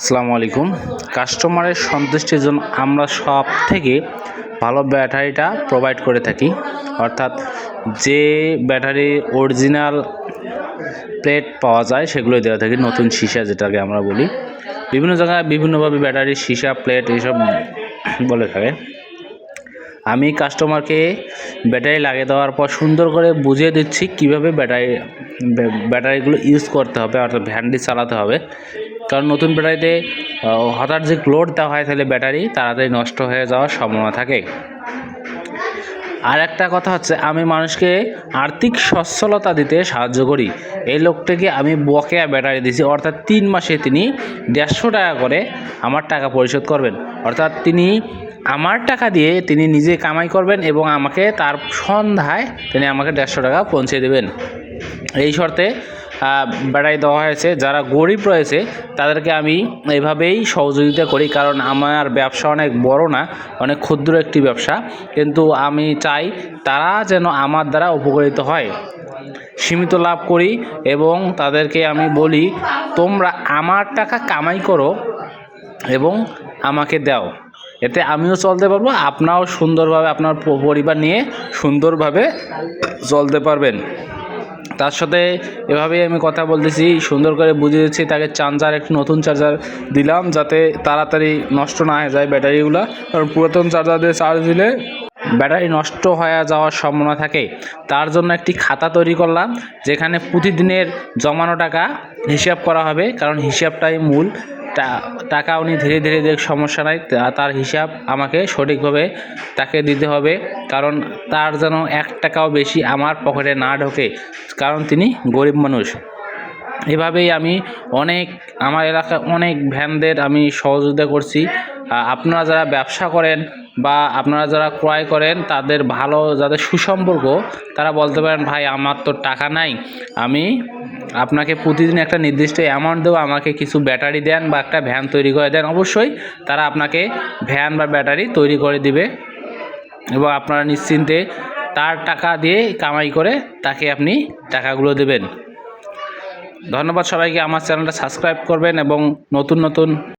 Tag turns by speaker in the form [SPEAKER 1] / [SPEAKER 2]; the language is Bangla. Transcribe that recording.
[SPEAKER 1] আসসালামু আলাইকুম। কাস্টমারের সন্তুষ্টির জন্য আমরা সব থেকে ভালো ব্যাটারিটা প্রোভাইড করে থাকি। অর্থাৎ যে ব্যাটারি অরিজিনাল প্লেট পাওয়া যায়, সেগুলোই দেওয়া থাকি। নতুন সীসা যেটাকে আমরা বলি। বিভিন্ন জায়গায় বিভিন্নভাবে ব্যাটারি সীসা প্লেট এইসব বলে থাকে। আমি কাস্টমারকে ব্যাটারি লাগিয়ে দেওয়ার পর সুন্দর করে বুঝিয়ে দিচ্ছি কীভাবে ব্যাটারি ব্যা- ব্যাটারিগুলো ইউজ করতে হবে, অর্থাৎ ভ্যানটি চালাতে হবে। কারণ নতুন ব্যাটারিতে হঠাৎ যে লোড দেওয়া হয় তাহলে ব্যাটারি তাড়াতাড়ি নষ্ট হয়ে যাওয়ার সম্ভাবনা থাকে। আর একটা কথা হচ্ছে, আমি মানুষকে আর্থিক সচ্ছলতা দিতে সাহায্য করি। এই লোকটাকে আমি বকেয়া ব্যাটারি দিছি অর্থাৎ তিন মাসে তিনি দেড়শো টাকা করে আমার টাকা পরিশোধ করবেন। অর্থাৎ তিনি আমার টাকা দিয়ে তিনি নিজে কামাই করবেন এবং আমাকে তার সন্ধ্যায় তিনি আমাকে দেড়শো টাকা পৌঁছে দেবেন। এই শর্তে ব্যাটারি দেওয়া হয়েছে। যারা গরিব রয়েছে, তাদেরকে আমি এইভাবেই সহযোগিতা করি, কারণ আমার ব্যবসা অনেক বড় না, অনেক ক্ষুদ্র একটি ব্যবসা। কিন্তু আমি চাই তারা যেন আমার দ্বারা উপকৃত হয়। সীমিত লাভ করি এবং তাদেরকে আমি বলি, তোমরা আমার টাকা কামাই করো এবং আমাকে দাও। এতে আমিও চলতে পারব আপনারাও সুন্দরভাবে, আপনার পরিবার নিয়ে সুন্দরভাবে চলতে পারবেন। তার সাথে এভাবেই আমি কথা বলতেছি, সুন্দর করে বুঝিয়ে দিচ্ছি, তাকে চার্জার, একটু নতুন চার্জার দিলাম যাতে তাড়াতাড়ি নষ্ট না হয়ে যায় ব্যাটারিগুলো। কারণ পুরাতন চার্জার দিয়ে চার্জ দিলে ব্যাটারি নষ্ট হয়ে যাওয়ার সম্ভাবনা থাকে। তার জন্য একটি খাতা তৈরি করলাম, যেখানে প্রতিদিনের জমানো টাকা হিসাব করা হবে, কারণ হিসাবটাই মূল। টাকা উনি ধীরে ধীরে দেখ, সমস্যা নাই তার হিসাব আমাকে সঠিকভাবে তাকে দিতে হবে। কারণ তার যেন এক টাকাও বেশি আমার পকেটে না ঢোকে, কারণ তিনি গরিব মানুষ। এভাবেই আমি অনেক, আমার এলাকায় অনেক ভ্যানদের আমি সহযোগিতা করছি। আপনারা যারা ব্যবসা করেন বা আপনারা যারা ক্রয় করেন, তাদের ভালো যাদের সুসম্পর্ক, তারা বলতে পারেন, ভাই, আমার তো টাকা নাই, আমি আপনাকে প্রতিদিন একটা নির্দিষ্ট অ্যামাউন্ট দেবো আমাকে কিছু ব্যাটারি দেন বা একটা ভ্যান তৈরি করে দেন, অবশ্যই তারা আপনাকে ভ্যান বা ব্যাটারি তৈরি করে দিবে এবং আপনারা নিশ্চিন্তে তার টাকা দিয়ে কামাই করে তাকে আপনি টাকাগুলো দেবেন। ধন্যবাদ সবাইকে, আমার চ্যানেলটা সাবস্ক্রাইব করবেন এবং নতুন নতুন